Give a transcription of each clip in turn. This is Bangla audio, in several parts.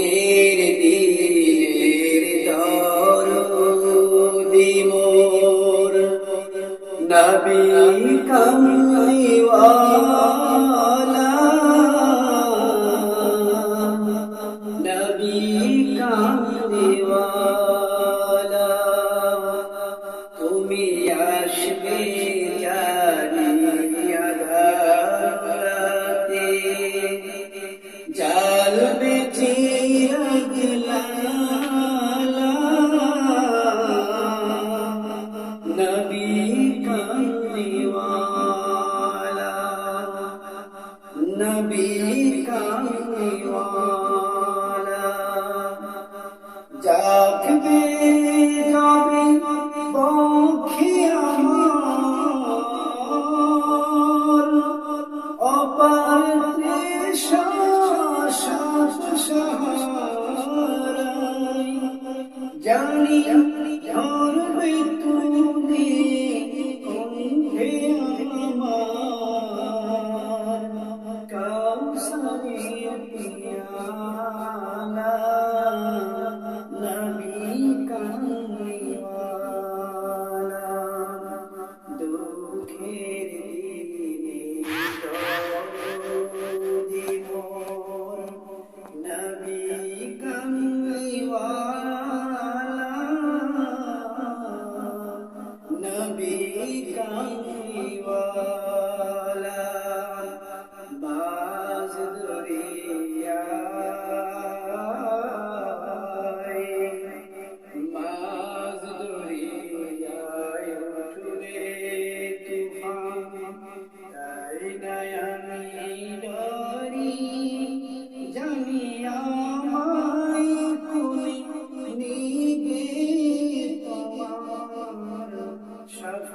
বুকের দিলের দরদি মোর। নবী কামলিওয়ালা। নবী কামলিওয়ালা। তুমি আসবে জানি আধারাতে জালবে نبی کا والا جاگ بے جابے জানি ধরবে তুমি কোন কামিওয়ালা বাজ দুরিয়া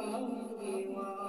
فوقي وراء